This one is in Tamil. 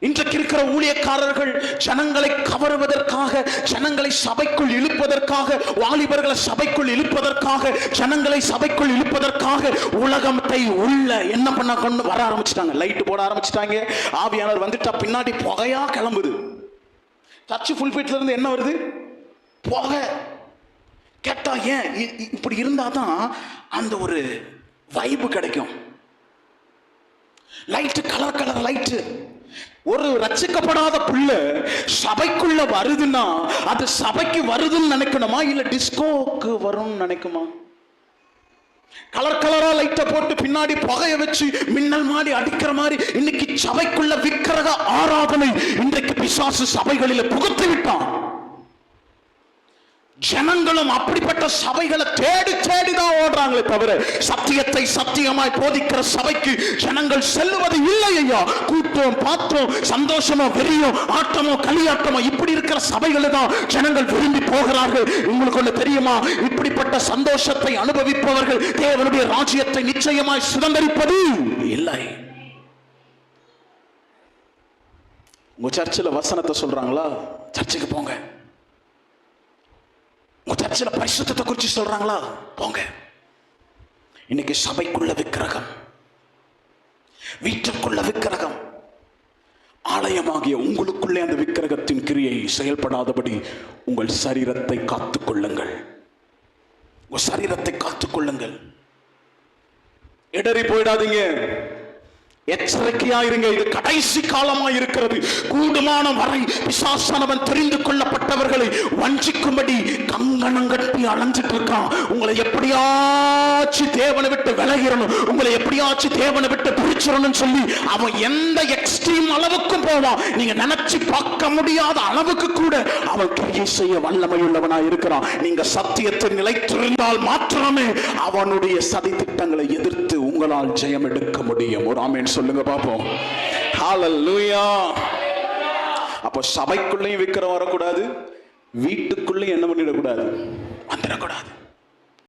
இன்றைக்கு இருக்கிற ஊழியக்காரர்கள் ஜனங்களை கவருவதற்காக ஜனங்களை சபைக்குள் இழுப்பதற்காக வாலிபர்களை சபைக்குள் இழுப்பதற்காக ஜனங்களை சபைக்குள் இழுப்பதற்காக உலகத்தை உள்ள என்ன பண்ண கொண்டு வர ஆரம்பிச்சிட்டாங்க? லைட் போட ஆரம்பிச்சிட்டாங்க. ஆவியானவர் வந்துட்டா பின்னாடி புகையா கிளம்புது. சர்ச்சு ஃபுல்பிட்ல இருந்து என்ன வருது? புகை. கேட்டா ஏன்? இ- இப்படி இருந்தா தான் அந்த ஒரு வைப்பு கிடைக்கும். லைட்டு கலர் கலர் லைட்டு ஒரு ரட்சிக்கப்படாத புள்ள சபைக்குள்ள வருதுன்னா அது சபைக்கு வருதுன்னு நினைக்கணுமா? இல்ல டிஸ்கோக்கு வரும்னு நினைக்குமா? கலர் கலரா லைட்டை போட்டு பின்னாடி புகைய வச்சு மின்னல் மாடி அடிக்கிற மாதிரி இன்னைக்கு சபைக்குள்ள விக்கிரக ஆராதனை இன்றைக்கு பிசாசு சபைகளில புகுத்து விட்டான். ஜனங்களும் அப்படிப்பட்ட சபைகளை தேடி தேடி தான் ஓடுறாங்களே தவிர சத்தியத்தை சத்தியமாய் போதிக்கிற சபைக்கு ஜனங்கள் செல்லுவது இல்லை ஐயா. கூட்டம் பாத்திரம் சந்தோஷமோ வெறியோ ஆட்டமோ களியாட்டமோ இப்படி இருக்கிற சபைகளை தான் ஜனங்கள் விரும்பி போகிறார்கள். உங்களுக்கு ஒண்ணு தெரியுமா? இப்படிப்பட்ட சந்தோஷத்தை அனுபவிப்பவர்கள் தேவனுடைய ராஜ்யத்தை நிச்சயமாய் சுதந்திரிப்பது இல்லை. உங்க சர்ச்சில் வசனத்தை சொல்றாங்களா? சர்ச்சுக்கு போங்க. சில பரிசுத்தத்தை குறித்து சொல்றாங்களா? போங்க. இன்னைக்கு சபைக்குள்ள விக்கிரகம். வீட்டுக்குள்ள விக்கிரகம். ஆலயமாகிய உங்களுக்குள்ளே அந்த விக்கிரகத்தின் கிரியை செயல்படாதபடி உங்கள் சரீரத்தை காத்துக் கொள்ளுங்கள் உங்கள் சரீரத்தை காத்துக் கொள்ளுங்கள் இடறி போயிடாதீங்க. எச்சரிக்கையா இருங்க இது கடைசி காலமா இருக்கிறது கூடுமான வரை பிசாசானவன் தெரிந்து கொள்ளப்பட்டவர்களை வஞ்சிக்கும்படி கங்கணம் கட்டி அலைஞ்சிட்டு இருக்கான் உங்களை எப்படியாச்சு தேவனை விட்டு விலகிறணும் உங்களை எப்படியாச்சும் தேவனை விட்டு பிரிச்சிடணும்னு சொல்லி அவன் எந்த எக்ஸ்ட்ரீம் அளவுக்கும் போவான். நீங்க நினைச்சு பார்க்க முடியாத அளவுக்கு கூட அவன் கிரியை செய்ய வல்லமையுள்ளவனா இருக்கிறான் நீங்க சத்தியத்தை நிலைத்திருந்தால் மாத்திரமே அவனுடைய சதி திட்டங்களை எதிர்த்து உங்களால் ஜெயம் எடுக்க முடியும். ஒரு ஆமேன் சொல்லுங்க பாப்போம் ஹalleluya அப்போ சபைக்குள்ளேயும் விக்கிரம் வரக்கூடாது வீட்டுக்குள்ளேயும் என்ன பண்ணிடக்கூடாது? வந்துடக்கூடாது.